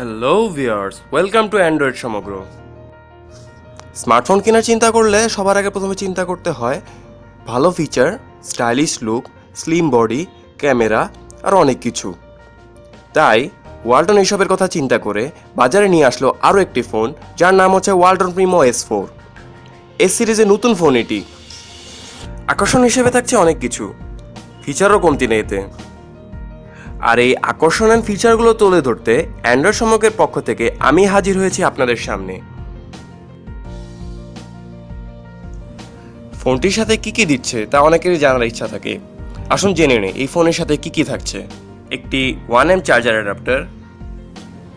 Hello viewers welcome to Android সমগ্র smartphone কেনার চিন্তা করলে সবার আগে প্রথমে চিন্তা করতে হয়, ভালো feature stylish look slim body camera আর অনেক কিছু। তাই ওয়ালটন এইসবের কথা চিন্তা করে বাজারে নিয়ে আসলো আরও একটি ফোন যার নাম হচ্ছে Walton Primo S four S সিরিজের নতুন ফোন এটি। আকর্ষণ হিসেবে থাকছে অনেক কিছু। ফিচারও কমতি নেই এতে। আর এই আকর্ষণীয় ফিচারগুলো তুলে ধরতে অ্যান্ড্রয়েড সমগ্রের পক্ষ থেকে আমি হাজির হয়েছি আপনাদের সামনে। ফোনটির সাথে কি কি দিচ্ছে তা অনেকেরই জানার ইচ্ছা থাকে। আসুন জেনে নেই, এই ফোনের সাথে কি কি থাকছে। একটি one M charger adapter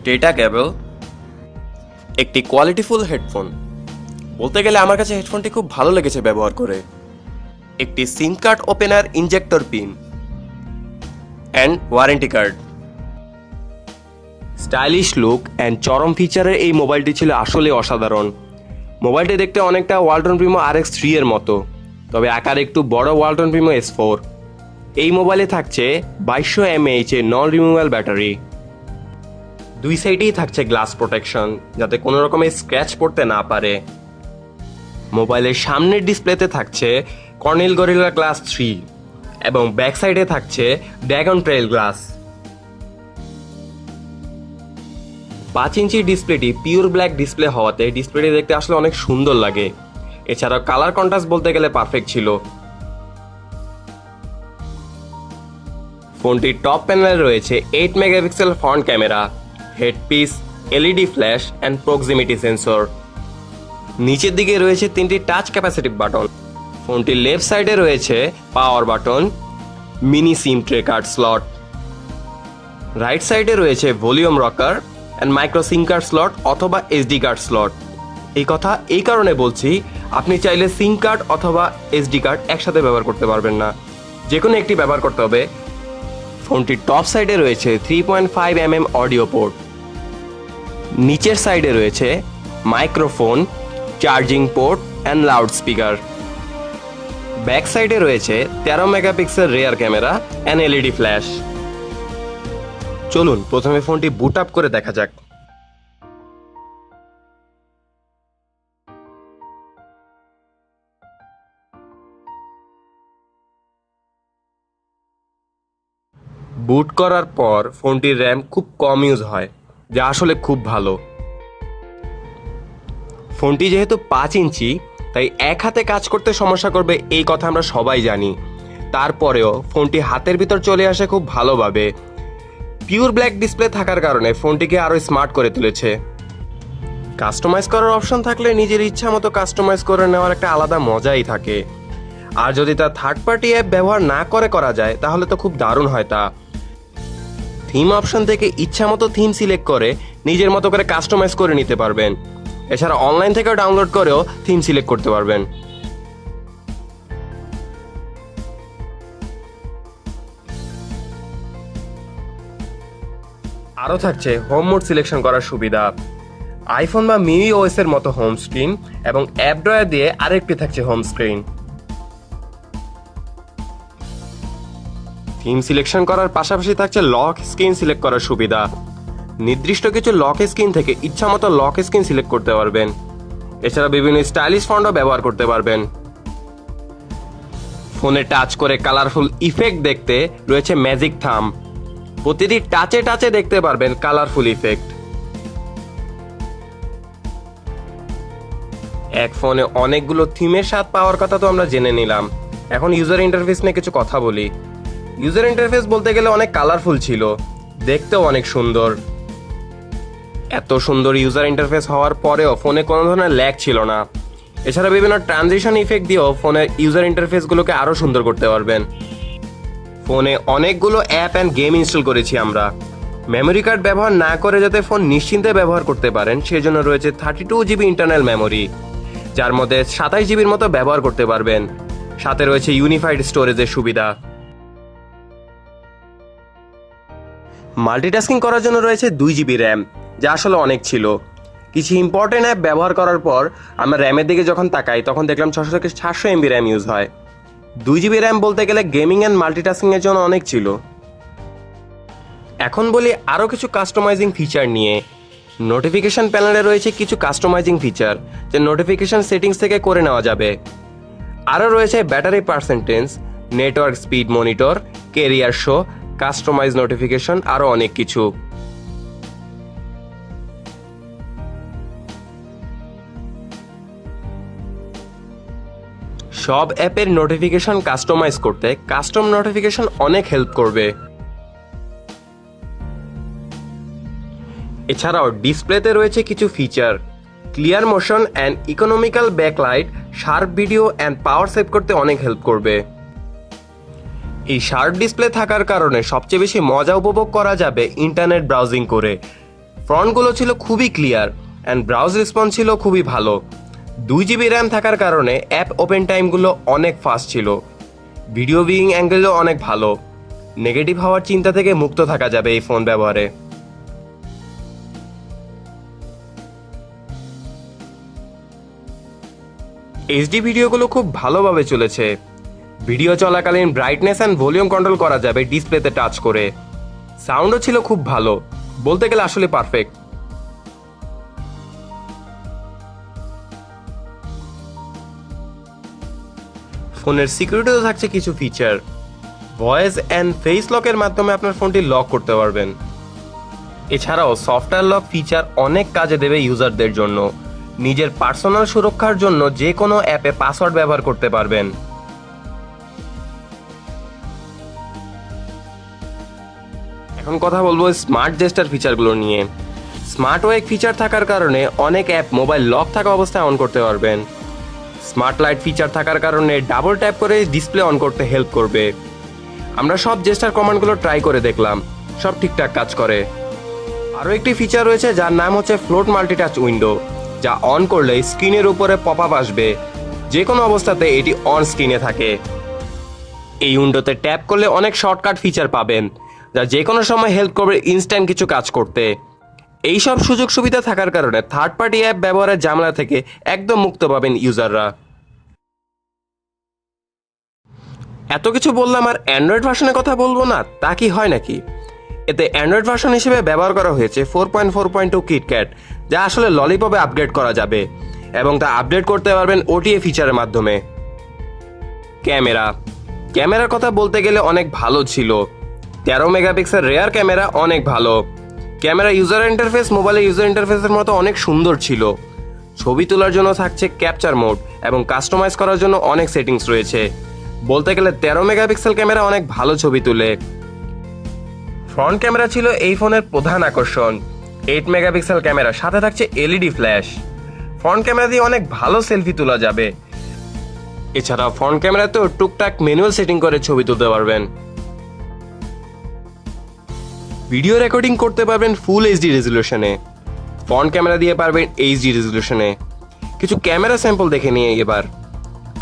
data cable একটি কোয়ালিটিফুল হেডফোন বলতে গেলে আমার কাছে হেডফোনটি খুব ভালো লেগেছে ব্যবহার করে। একটি SIM card opener injector pin and warranty card stylish look and চরম ফিচারের এই মোবাইলটি ছিল আসলে অসাধারণ। মোবাইলটি দেখতে অনেকটা Walton Primo R X three এর মতো, তবে আকার একটু বড় ওয়ালটন প্রিমো এস ফোর এই মোবাইলে থাকছে বাইশশো এমএইচ এর নন রিমুভাল ব্যাটারি দুই সাইডেই থাকছে গ্লাস প্রোটেকশন যাতে কোনো রকমের স্ক্র্যাচ পড়তে না পারে। মোবাইলের সামনের ডিসপ্লেতে থাকছে কর্নেল গরিলা গ্লাস থ্রি এবং ব্যাক সাইডে থাকছে ড্রাগন ট্রেল গ্লাস। পাঁচ ইঞ্চি ডিসপ্লেটি পিওর ব্ল্যাক ডিসপ্লে হওয়াতে ডিসপ্লেটি দেখতে আসলে অনেক সুন্দর লাগে। এছাড়াও কালার কন্ট্রাস্ট বলতে গেলে পারফেক্ট ছিল। ফোনটির টপ প্যানেলে রয়েছে eight megapixel front camera, headpiece, LED flash and proximity sensor নিচের দিকে রয়েছে তিনটি টাচ ক্যাপাসিটিভ বাটন ফোনটির লেফট সাইডে রয়েছে power button mini SIM tray card slot right সাইডে রয়েছে volume rocker and micro SIM card slot অথবা এসডি কার্ড স্লট এই কথা এই কারণে বলছি, আপনি চাইলে সিম কার্ড অথবা এসডি কার্ড একসাথে ব্যবহার করতে পারবেন না। যে কোনো একটি ব্যবহার করতে হবে। ফোনটির টপ সাইডে রয়েছে three point five M M audio port নিচের সাইডে রয়েছে microphone charging port and loud speaker back সাইডে রয়েছে তেরো megapixel rear camera and LED flash চলুন, প্রথমে ফোনটি বুট আপ করে দেখা যাক। বুট করার পর ফোনটির র্যাম খুব কম ইউজ হয়, যা আসলে খুব ভালো। ফোনটি যেহেতু পাঁচ ইঞ্চি তাই এক হাতে কাজ করতে সমস্যা করবে এই কথা আমরা সবাই জানি। তারপরেও ফোনটি হাতের ভিতর চলে আসে খুব ভালোভাবে। পিওর ব্ল্যাক ডিসপ্লে থাকার কারণে ফোনটিকে আরও স্মার্ট করে তুলেছে। কাস্টমাইজ করার অপশন থাকলে নিজের ইচ্ছা মতো কাস্টমাইজ করে নেওয়ার একটা আলাদা মজাই থাকে। আর যদি তা থার্ড পার্টি অ্যাপ ব্যবহার না করে করা যায়, তাহলে তো খুব দারুণ হয় তা। থিম অপশন থেকে ইচ্ছা মতো থিম সিলেক্ট করে নিজের মতো করে কাস্টমাইজ করে নিতে পারবেন। এছাড়া অনলাইন থেকেও ডাউনলোড করেও থিম সিলেক্ট করতে পারবেন। আরও থাকছে হোম মোড সিলেকশন করার সুবিধা। আইফোন বা মিনি ওএস এর মতো হোম স্ক্রিন এবং অ্যাপ ড্রয়ার দিয়ে আরেকটি থাকছে হোম স্ক্রিন থিম সিলেকশন করার পাশাপাশি থাকছে লক স্ক্রিন সিলেক্ট করার সুবিধা। নির্দিষ্ট কিছু লক স্ক্রিন থেকে ইচ্ছামতো লক স্ক্রিন সিলেক্ট করতে পারবেন। এছাড়া বিভিন্ন স্টাইলিশ ফন্টও ব্যবহার করতে পারবেন। ফোনে টাচ করে কালারফুল ইফেক্ট দেখতে রয়েছে ম্যাজিক থাম প্রতিটি টাচে টাচে দেখতে পারবেন কালারফুল ইফেক্ট এক ফোনে অনেকগুলো থিমের স্বাদ পাওয়ার কথা তো আমরা জেনে নিলাম। এখন ইউজার ইন্টারফেস নিয়ে কিছু কথা বলি। ইউজার ইন্টারফেস বলতে গেলে অনেক কালারফুল ছিল। দেখতেও অনেক সুন্দর। এত সুন্দর ইউজার ইন্টারফেস হওয়ার পরেও ফোনে কোনো ধরনের ল্যাগ ছিল না। এছাড়া বিভিন্ন ট্রানজিশন ইফেক্ট দিয়েও ফোনের ইউজার ইন্টারফেসগুলোকে আরও সুন্দর করতে পারবেন। ফোনে অনেকগুলো অ্যাপ অ্যান্ড গেম ইনস্টল করেছি আমরা। মেমোরি কার্ড ব্যবহার না করে যাতে ফোন নিশ্চিন্তে ব্যবহার করতে পারেন, সেজন্য রয়েছে thirty two GB internal memory যার মধ্যে সাতাশ জিবির মতো ব্যবহার করতে পারবেন। সাথে রয়েছে ইউনিফাইড স্টোরেজের সুবিধা। মাল্টিটাস্কিং করার জন্য রয়েছে দুই জিবি র্যাম যা আসলে অনেক ছিল। কিছু ইম্পর্টেন্ট অ্যাপ ব্যবহার করার পর আমরা র্যামের দিকে যখন তাকাই, তখন দেখলাম ছশো থেকে সাতশো এমবি র্যাম ইউজ হয়। দুই জিবি র্যাম বলতে গেলে গেমিং অ্যান্ড মাল্টিটাস্কিং এর জন্য অনেক ছিল। এখন বলি আরও কিছু কাস্টমাইজিং ফিচার নিয়ে। নোটিফিকেশান প্যানেলে রয়েছে কিছু কাস্টমাইজিং ফিচার যে নোটিফিকেশন সেটিংস থেকে করে নেওয়া যাবে। আরও রয়েছে battery percentage network speed monitor carrier show customise notification আরও অনেক কিছু। সব অ্যাপের নোটিফিকেশন কাস্টমাইজ করতে কাস্টম নোটিফিকেশন অনেক হেল্প করবে। এছাড়াও ডিসপ্লেতে রয়েছে কিছু feature clear motion and economical backlight sharp video and power save করতে অনেক হেল্প করবে। এই শার্প ডিসপ্লে থাকার কারণে সবচেয়ে বেশি মজা উপভোগ করা যাবে ইন্টারনেট ব্রাউজিং করে। ফ্রন্টগুলো ছিল খুবই ক্লিয়ার অ্যান্ড ব্রাউজ রেসপন্স ছিল খুবই ভালো। দুই জিবি র্যাম থাকার কারণে অ্যাপ ওপেন টাইমগুলো অনেক ফাস্ট ছিল। ভিডিও ভিউইং অ্যাঙ্গেলও অনেক ভালো। নেগেটিভ হওয়ার চিন্তা থেকে মুক্ত থাকা যাবে এই ফোন ব্যবহারে। এইচডি ভিডিওগুলো খুব ভালোভাবে চলেছে। ভিডিও চলাকালীন ব্রাইটনেস অ্যান্ড ভলিউম কন্ট্রোল করা যাবে ডিসপ্লেতে টাচ করে। সাউন্ডও ছিল খুব ভালো। বলতে গেলে আসলে পারফেক্ট ফোনের সিকিউরিটিও থাকছে কিছু ফিচার ভয়েস অ্যান্ড ফেস লকের মাধ্যমে আপনার ফোনটি লক করতে পারবেন। এছাড়াও সফটওয়্যার লক ফিচার অনেক কাজে দেবে ইউজারদের জন্য। নিজের পার্সোনাল সুরক্ষার জন্য যে কোনো অ্যাপে পাসওয়ার্ড ব্যবহার করতে পারবেন। এখন কথা বলব স্মার্ট জেস্টার ফিচারগুলো নিয়ে। স্মার্ট ওয়েক ফিচার থাকার কারণে অনেক অ্যাপ মোবাইল লক থাকা অবস্থায় অন করতে পারবেন। স্মার্ট লাইট ফিচার থাকার কারণে ডাবল ট্যাপ করে ডিসপ্লে অন করতে হেল্প করবে। আমরা সব জেস্টার কমান্ডগুলো ট্রাই করে দেখলাম, সব ঠিকঠাক কাজ করে। আরও একটি ফিচার রয়েছে যার নাম হচ্ছে ফ্লোট মাল্টিটাচ উইন্ডো যা অন করলে স্ক্রিনের উপরে পপ আপ আসবে। যে কোনো অবস্থাতে এটি অন স্ক্রিনে থাকে। এই উইন্ডোতে ট্যাপ করলে অনেক শর্টকাট ফিচার পাবেন, যা যে কোনো সময় হেল্প করবে ইনস্ট্যান্ট কিছু কাজ করতে। এই সব সুযোগ সুবিধা থাকার কারণে থার্ড পার্টি অ্যাপ ব্যবহারের জামলা থেকে একদম মুক্ত পাবেন ইউজাররা এত কিছু বললাম আর অ্যান্ড্রয়েড ভার্সনের কথা বলব না, তা কি হয় নাকি? এতে অ্যান্ড্রয়েড ভার্সন হিসেবে ব্যবহার করা হয়েছে four point four point two KitKat যা আসলে ললিপপে আপডেট করা যাবে এবং তা আপডেট করতে পারবেন ওটিএ ফিচারের মাধ্যমে। ক্যামেরা। ক্যামেরার কথা বলতে গেলে অনেক ভালো ছিল। তেরো মেগাপিক্সেল রেয়ার ক্যামেরা অনেক ভালো। ক্যামেরা ইউজার ইন্টারফেস মোবাইলের ইউজার ইন্টারফেসের মতো অনেক সুন্দর ছিল। ছবি তোলার জন্য থাকছে ক্যাপচার মোড এবং কাস্টমাইজ করার জন্য অনেক সেটিংস রয়েছে। বলতে গেলে তেরো মেগাপিক্সেল ক্যামেরা অনেক ভালো ছবি তুলে। ফ্রন্ট ক্যামেরা ছিল এই ফোনের প্রধান আকর্ষণ। এইট মেগাপিক্সেল ক্যামেরা, সাথে থাকছে এলইডি ফ্ল্যাশ ফ্রন্ট ক্যামেরা দিয়ে অনেক ভালো সেলফি তোলা যাবে। এছাড়া ফ্রন্ট ক্যামেরাতেও টুকটাক ম্যানুয়াল সেটিং করে ছবি তুলতে পারবেন। ভিডিও রেকর্ডিং করতে পারবেন ফুল এইচডি রেজলিউশনে ফ্রন্ট ক্যামেরা দিয়ে পারবেন এইচডি রেজলিউশনে কিছু ক্যামেরা স্যাম্পল দেখে নিয়ে এবার।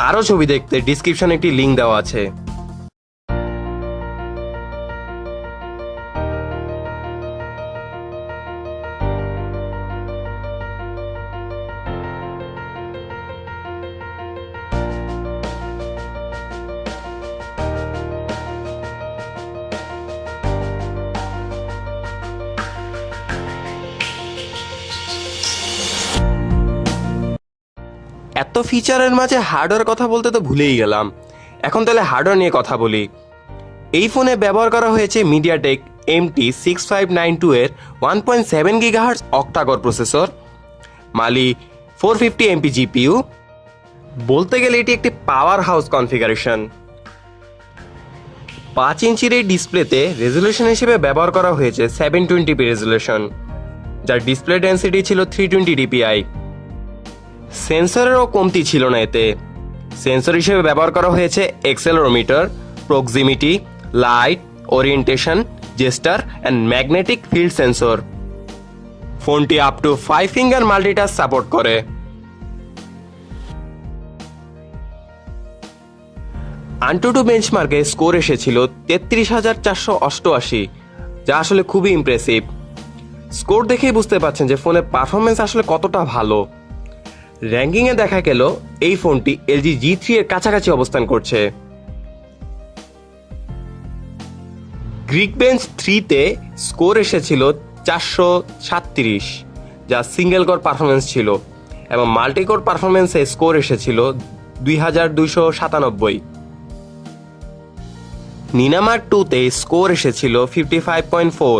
আরও ছবি দেখতে ডিসক্রিপশনে একটি লিঙ্ক দেওয়া আছে। এত ফিচারের মাঝে হার্ডওয়্যার কথা বলতে তো ভুলেই গেলাম। এখন তাহলে হার্ডওয়্যার নিয়ে কথা বলি। এই ফোনে ব্যবহার করা হয়েছে MediaTek MT six five nine two এর one point seven gigahertz octacore processor Mali four fifty MP GPU বলতে গেলে এটি একটি পাওয়ার হাউস কনফিগারেশন পাঁচ ইঞ্চির এই ডিসপ্লেতে রেজলিউশন হিসেবে ব্যবহার করা হয়েছে সেভেন টোয়েন্টি পি রেজলিউশন যার ডিসপ্লে ডেন্সিটি ছিল থ্রি টোয়েন্টি ডিপিআই সেন্সরেরও কমতি ছিল না এতে। সেন্সর হিসেবে ব্যবহার করা হয়েছে accelerometer proximity, light, orientation, gesture and magnetic field sensor. ফোনটি up to five finger multitouch support করে। আন্টুটু বেঞ্চমার্কে স্কোর এসেছিল তেত্রিশ হাজার চারশো অষ্টআশি, যা আসলে খুবই ইমপ্রেসিভ স্কোর দেখেই বুঝতে পারছেন যে ফোনের পারফরমেন্স আসলে কতটা ভালো। র্যাঙ্কিংয়ে দেখা গেল এই ফোনটি এলজি জি থ্রি এর কাছাকাছি অবস্থান করছে। গ্রিক বেঞ্চ থ্রিতে স্কোর এসেছিল চারশো সাতত্রিশ, যা সিঙ্গেল কোর পারফরমেন্স ছিল এবং মাল্টি কোর পারফরমেন্সে স্কোর এসেছিল দুই হাজার দুইশো সাতানব্বই। নিনামার টুতে স্কোর এসেছিল ফিফটি ফাইভ পয়েন্ট ফোর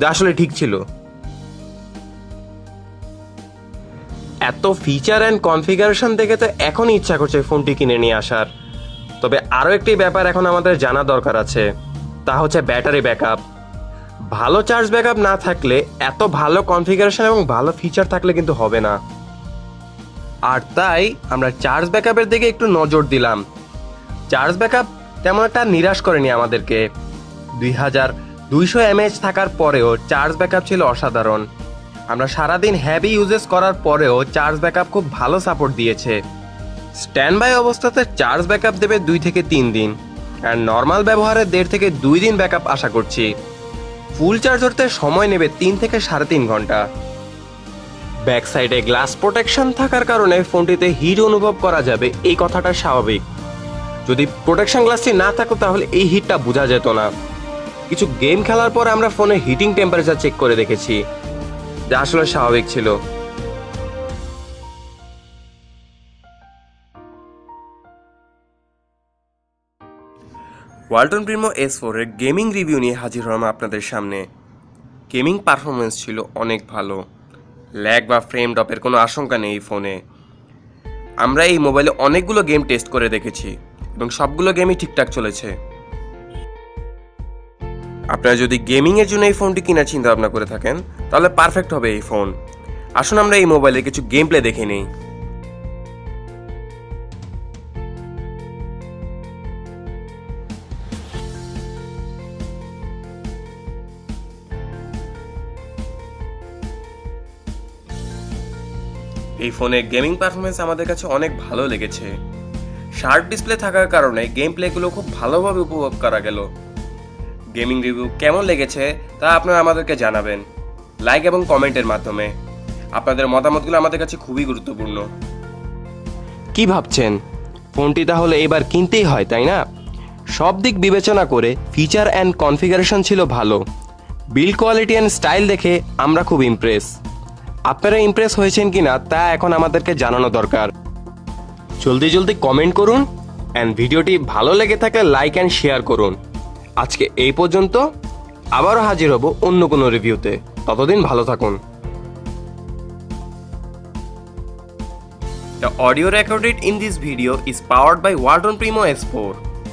যা আসলে ঠিক ছিল। এত ফিচার অ্যান্ড কনফিগারেশন দেখে তো এখনই ইচ্ছা করছে ফোনটি কিনে নিয়ে আসার। তবে আরও একটি ব্যাপার এখন আমাদের জানা দরকার আছে, তা হচ্ছে ব্যাটারি ব্যাকআপ ভালো চার্জ ব্যাকআপ না থাকলে এত ভালো কনফিগারেশন এবং ভালো ফিচার থাকলে কিন্তু হবে না। আর তাই আমরা চার্জ ব্যাকআপের দিকে একটু নজর দিলাম। চার্জ ব্যাকআপ তেমন একটা নিরাশ করেনি আমাদেরকে। দুই হাজার দুইশো এমএএচ থাকার পরেও চার্জ ব্যাকআপ ছিল অসাধারণ। আমরা সারাদিন হ্যাভি ইউজেস করার পরেও চার্জ ব্যাকআপ খুব ভালো সাপোর্ট দিয়েছে। স্ট্যান্ড বাই অবস্থাতে চার্জ ব্যাকআপ দেবে দুই থেকে তিন দিন। আর নর্মাল ব্যবহারে দেড় থেকে দুই দিন ব্যাকআপ আশা করছি। ফুল চার্জ করতে সময় নেবে তিন থেকে সাড়ে তিন ঘণ্টা। ব্যাক সাইডে গ্লাস প্রোটেকশন থাকার কারণে ফোনটিতে হিট অনুভব করা যাবে, এই কথাটা স্বাভাবিক। যদি প্রোটেকশন গ্লাসটি না থাকতো তাহলে এই হিটটা বোঝা যেত না। কিছু গেম খেলার পর আমরা ফোনে হিটিং টেম্পারেচার চেক করে দেখেছি। যা আসলে স্বাভাবিক ছিল। ওয়ালটন প্রিমো এস ফোরের গেমিং রিভিউ নিয়ে হাজির হলাম আপনাদের সামনে। গেমিং পারফরমেন্স ছিল অনেক ভালো। ল্যাগ বা ফ্রেম ড্রপের কোনো আশঙ্কা নেই ফোনে। আমরা এই মোবাইলে অনেকগুলো গেম টেস্ট করে দেখেছি এবং সবগুলো গেমই ঠিকঠাক চলেছে। আপনারা যদি গেমিংয়ের জন্য এই ফোনটি কেনার চিন্তা ভাবনা করে থাকেন তাহলে পারফেক্ট হবে এই ফোন আসুন আমরা এই মোবাইলে কিছু গেম প্লে দেখে নিই। এই ফোনে গেমিং পারফরমেন্স আমাদের কাছে অনেক ভালো লেগেছে। শার্প ডিসপ্লে থাকার কারণে গেম প্লেগুলো খুব ভালোভাবে উপভোগ করা গেল। গেমিং রিভিউ কেমন লেগেছে তা আপনারা আমাদেরকে জানাবেন। লাইক এবং কমেন্টের মাধ্যমে। আপনাদের মতামতগুলো আমাদের কাছে খুবই গুরুত্বপূর্ণ। কি ভাবছেন? ফোনটি তাহলে এবার কিনতেই হয়, তাই না? সব দিক বিবেচনা করে ফিচার অ্যান্ড কনফিগারেশন ছিল ভালো। বিল্ড কোয়ালিটি অ্যান্ড স্টাইল দেখে আমরা খুব ইমপ্রেস আপনারা ইমপ্রেস হয়েছেন কিনা তা এখন আমাদেরকে জানানো দরকার। জলদি জলদি কমেন্ট করুন অ্যান্ড ভিডিওটি ভালো লেগে থাকলে লাইক অ্যান্ড শেয়ার করুন। আজকে এই পর্যন্ত আবারও হাজির হব অন্য কোনো রিভিউতে ততদিন ভালো থাকুন The audio recorded in this video is powered by Waldron Primo S4.